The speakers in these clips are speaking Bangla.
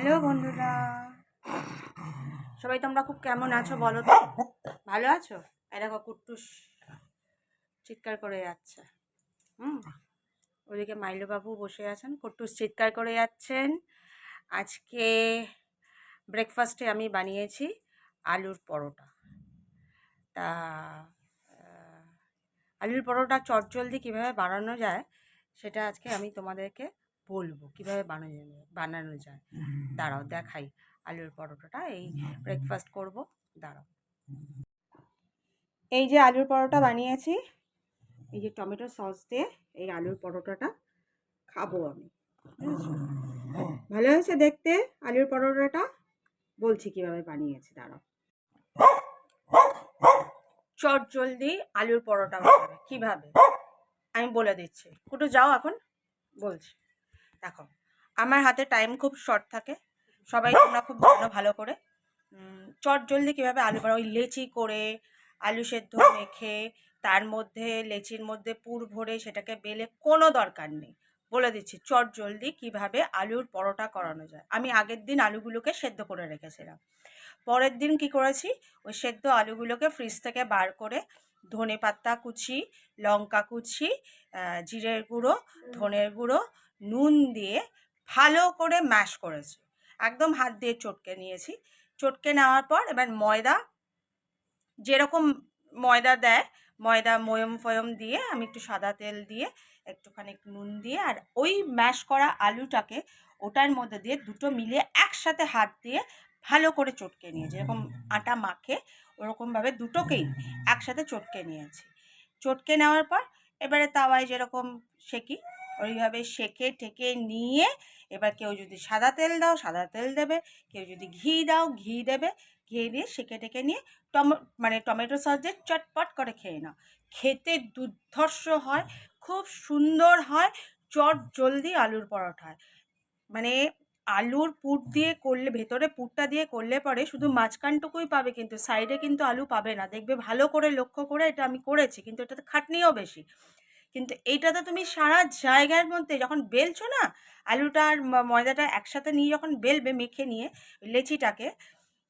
হ্যালো বন্ধুরা। সবাই তোমরা খুব কেমন আছো বলো তো? ভালো আছো? দেখো কুট্টুস চিৎকার করে যাচ্ছে। হুম, ওদিকে মাইলোবাবু বসে আছেন, কুট্টুস চিৎকার করে যাচ্ছেন। আজকে ব্রেকফাস্টে আমি বানিয়েছি আলুর পরোটা। তা আলুর পরোটা চটজলদি কীভাবে বানানো যায়, সেটা আজকে আমি তোমাদেরকে বলব কীভাবে বানানো যায় বানানো যায়। দাঁড়াও দেখাই। আলুর পরোটাটা এই ব্রেকফাস্ট করব দাঁড়াও। এই যে আলুর পরোটা বানিয়েছি এই যে টমেটো সস দিয়ে এই আলুর পরোটাটা খাব আমি ভালো হয়েছে দেখতে আলুর পরোটাটা? বলছি কীভাবে বানিয়েছি দাঁড়াও। চট জলদি আলুর পরোটা বানাবে কীভাবে? আমি বলে দিচ্ছি। কুটু যাও এখন বলছি। দেখো আমার হাতে টাইম খুব শর্ট থাকে। সবাই তোমরা খুব জানো ভালো করে। চট জলদি কীভাবে আলু পরোটা ওই লেচি করে আলু সেদ্ধ মেখে তার মধ্যে লেচির মধ্যে পুর ভরে সেটাকে বেলে কোনো দরকার নেই। বলে দিচ্ছি চট জলদি কীভাবে আলুর পরোটা করানো যায়। আমি আগের দিন আলুগুলোকে সেদ্ধ করে রেখেছিলাম। পরের দিন কি করেছি? ওই সেদ্ধ আলুগুলোকে ফ্রিজ থেকে বার করে ধনে পাতা কুচি লঙ্কা কুচি জিরের গুঁড়ো ধনের গুঁড়ো নুন দিয়ে ভালো করে ম্যাশ করেছি। একদম হাত দিয়ে চটকে নিয়েছি। চটকে নেওয়ার পর এবার ময়দা, যেরকম ময়দা দেয়, ময়দা ময়ম ফয়ম দিয়ে আমি একটু সাদা তেল দিয়ে একটুখানি নুন দিয়ে আর ওই ম্যাশ করা আলুটাকে ওটার মধ্যে দিয়ে দুটো মিলিয়ে একসাথে হাত দিয়ে ভালো করে চটকে নিয়ে যেরকম আটা মাখে, ওরকমভাবে দুটোকেই একসাথে চটকে নিয়েছি। চটকে নেওয়ার পর এবারে তাওয়ায় যেরকম সেকি ওইভাবে সেকে টেকে নিয়ে এবার কেউ যদি সাদা তেল দাও, সাদা তেল দেবে। কেউ যদি ঘি দাও, ঘি দেবে। ঘি দিয়ে সেকে টেকে নিয়ে টম মানে টমেটো সস দিয়ে চটপট করে খেয়ে নাও। খেতে দুর্ধর্ষ হয়, খুব সুন্দর হয়, চট জলদি আলুর পরোটা মানে আলুর পুর দিয়ে করলে, ভেতরে পুরটা দিয়ে করলে পরে শুধু মাঝখানটুকুই পাবে কিন্তু, সাইডে কিন্তু আলু পাবে না। দেখবে ভালো করে লক্ষ্য করে এটা আমি করেছি, কিন্তু এটাতে খাটনিও বেশি। কিন্তু এইটাতে তুমি সারা জায়গার মধ্যে যখন বেলছো না, আলুটা আর ময়দাটা একসাথে নিয়ে যখন বেলবে মেখে নিয়ে লেচিটাকে,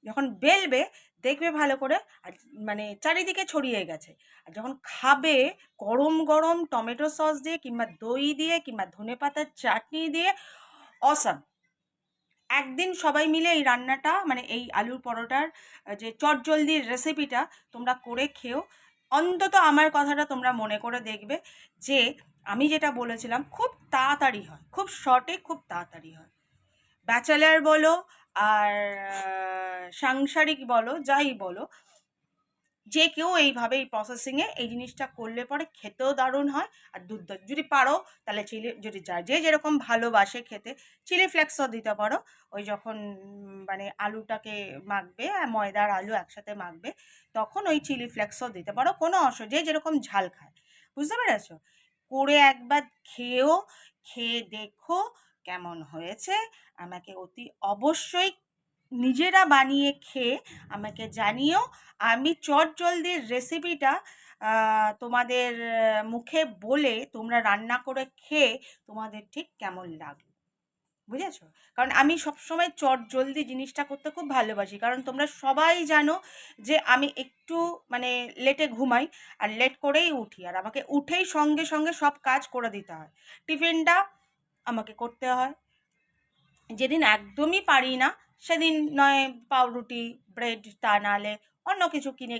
যখন বেলবে দেখবে ভালো করে আর মানে চারিদিকে ছড়িয়ে গেছে। আর যখন খাবে গরম গরম টমেটো সস দিয়ে কিংবা দই দিয়ে কিংবা ধনে পাতার চাটনি দিয়ে, অসাম। একদিন সবাই মিলে এই রান্নাটা মানে এই আলুর পরোটার যে চটজলদির রেসিপিটা তোমরা করে খেও। অন্তত আমার কথাটা তোমরা মনে করে দেখবে যে আমি যেটা বলেছিলাম, খুব তাড়াতাড়ি হয়, খুব শর্টে খুব তাড়াতাড়ি হয়। ব্যাচেলার বলো আর সাংসারিক বলো, যাই বলো যে কেউ এইভাবে এই প্রসেসিংয়ে এই জিনিসটা করলে পরে খেতেও দারুণ হয়। আর দুধ যদি পারো, তাহলে চিলি যদি যা, যে যেরকম ভালোবাসে খেতে চিলি ফ্লেক্সও দিতে পারো। ওই যখন মানে আলুটাকে মাখবে ময়দার আলু একসাথে মাখবে, তখন ওই চিলি ফ্লেক্সও দিতে পারো। কোনো অসুবিধা যে যেরকম ঝাল খায়। বুঝতে পেরেছ? করে একবার খেয়েও, খেয়ে দেখো কেমন হয়েছে। আমাকে অতি অবশ্যই নিজেরা বানিয়ে খেয়ে আমাকে জানিও। আমি চটজলদির রেসিপিটা তোমাদের মুখে বলে তোমরা রান্না করে খেয়ে তোমাদের ঠিক কেমন লাগল। বুঝেছ? কারণ আমি সবসময় চট জলদি জিনিসটা করতে খুব ভালোবাসি। কারণ তোমরা সবাই জানো যে আমি একটু মানে লেটে ঘুমাই আর লেট করেই উঠি। আর আমাকে উঠেই সঙ্গে সঙ্গে সব কাজ করে দিতে হয়। টিফিনটা আমাকে করতে হয়। যেদিন একদমই পারি না সেদিন নয় পাউরুটি ব্রেড তা নাহলে অন্য কিছু কিনে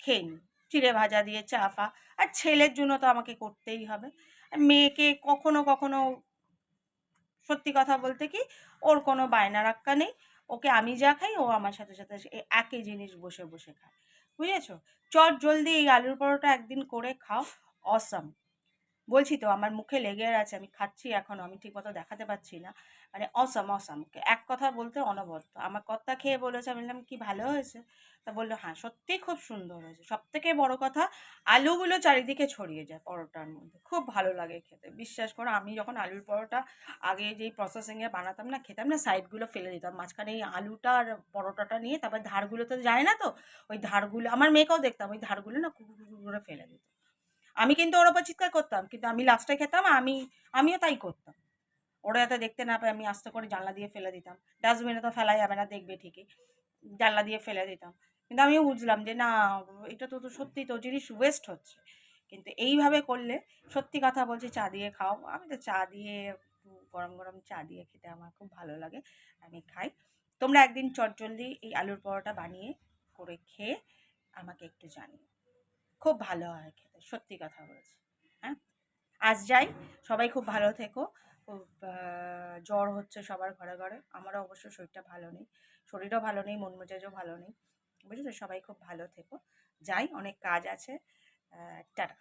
খেয়ে নিই চিড়ে ভাজা দিয়ে চা ফা। আর ছেলের জন্য তো আমাকে করতেই হবে। আর মেয়েকে কখনো কখনো সত্যি কথা বলতে কি, ওর কোনো বায়না রাক্কা নেই। ওকে আমি যা খাই, ও আমার সাথে সাথে একই জিনিস বসে বসে খায়। বুঝেছ? চট জলদি এই আলুর পরোটা একদিন করে খাও। অসম বলছি তো, আমার মুখে লেগে আছে, আমি খাচ্ছি এখনও আমি ঠিকমতো দেখাতে পাচ্ছি না। মানে অসম অসম এক কথা বলতে অনবদ্য। আমার কর্তা খেয়ে বলেছে, আমি বললাম, কি ভালো হয়েছে? তা বলল হ্যাঁ সত্যিই খুব সুন্দর হয়েছে। সব থেকে বড় কথা, আলুগুলো চারিদিকে ছড়িয়ে যায় পরোটার মধ্যে। খুব ভালো লাগে খেতে। বিশ্বাস করো, আমি যখন আলুর পরোটা আগে যেই প্রসেসিংয়ে বানাতাম না, খেতাম না, সাইডগুলো ফেলে দিতাম। মাঝখানে এই আলুটা আর পরোটাটা নিয়ে, তারপর ধারগুলো তো যায় না তো? ওই ধারগুলো, আমার মেয়েকেও দেখতাম, ওই ধারগুলো না কুকুর কুকু করে ফেলে দিত। আমি কিন্তু ওর ওপর চিৎকার করতাম, কিন্তু আমি লাস্টে খেতাম, আমি, আমিও তাই করতাম। ওরা যাতে দেখতে না পায় আমি আস্তে করে জানলা দিয়ে ফেলে দিতাম। ডাস্টবিনে তো ফেলা যাবে না, দেখবে ঠিকই। জানলা দিয়ে ফেলে দিতাম। কিন্তু আমিও বুঝলাম যে না, এটা তো তো সত্যি তো জিনিস ওয়েস্ট হচ্ছে। কিন্তু এইভাবে করলে সত্যি কথা বলছি, চা দিয়ে খাও। আমি তো চা দিয়ে গরম গরম চা দিয়ে খেতে আমার খুব ভালো লাগে, আমি খাই। তোমরা একদিন চটজলদি এই আলুর পরোটা বানিয়ে করে খেয়ে আমাকে একটু জানিও। খুব ভালো হয় খেতে, সত্যি কথা বলছি হ্যাঁ? আজ যাই, সবাই খুব ভালো থেকো জ্বর হচ্ছে সবার ঘরে ঘরে, আমারও অবশ্য শরীরটা ভালো নেই, শরীরও ভালো নেই, মন মেজাজও ভালো নেই, বুঝেছ? সবাই খুব ভালো থেকো, যাই, অনেক কাজ আছে টাটা।